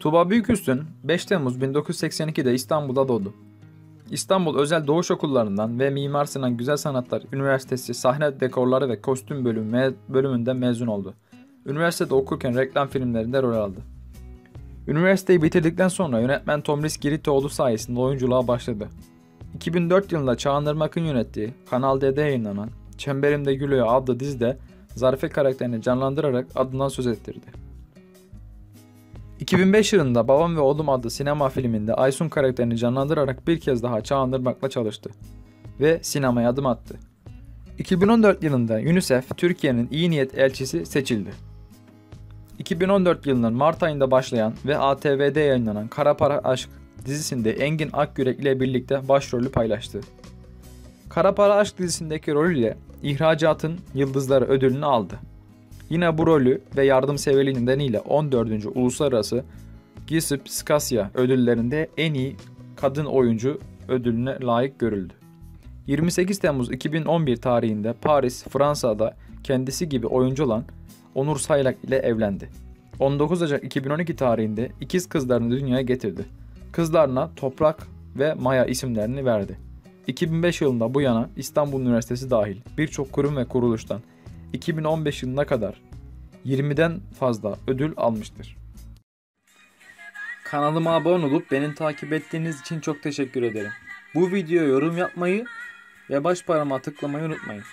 Tuğba Büyüküstün 5 Temmuz 1982'de İstanbul'da doğdu. İstanbul Özel Doğuş Okullarından ve Mimar Sinan Güzel Sanatlar Üniversitesi Sahne Dekorları ve Kostüm bölümü bölümünden mezun oldu. Üniversitede okurken reklam filmlerinde rol aldı. Üniversiteyi bitirdikten sonra yönetmen Tomris Giritoğlu sayesinde oyunculuğa başladı. 2004 yılında Çağan Irmak'ın yönettiği Kanal D'de yayınlanan Çemberimde Gülüyor adlı dizide Zarife karakterini canlandırarak adından söz ettirdi. 2005 yılında Babam ve Oğlum adlı sinema filminde Aysun karakterini canlandırarak bir kez daha Çağan Irmak'la çalıştı ve sinemaya adım attı. 2014 yılında UNICEF Türkiye'nin iyi niyet elçisi seçildi. 2014 yılının Mart ayında başlayan ve ATV'de yayınlanan Kara Para Aşk dizisinde Engin Akgürek ile birlikte başrolü paylaştı. Kara Para Aşk dizisindeki rolüyle İhracatın Yıldızları ödülünü aldı. Yine bu rolü ve yardımseverliği nedeniyle 14. Uluslararası Gisip Skasya ödüllerinde en iyi kadın oyuncu ödülüne layık görüldü. 28 Temmuz 2011 tarihinde Paris, Fransa'da kendisi gibi oyuncu olan Onur Saylak ile evlendi. 19 Ocak 2012 tarihinde ikiz kızlarını dünyaya getirdi. Kızlarına Toprak ve Maya isimlerini verdi. 2005 yılında bu yana İstanbul Üniversitesi dahil birçok kurum ve kuruluştan 2015 yılına kadar 20'den fazla ödül almıştır. Kanalıma abone olup beni takip ettiğiniz için çok teşekkür ederim. Bu videoya yorum yapmayı ve baş parmağı tıklamayı unutmayın.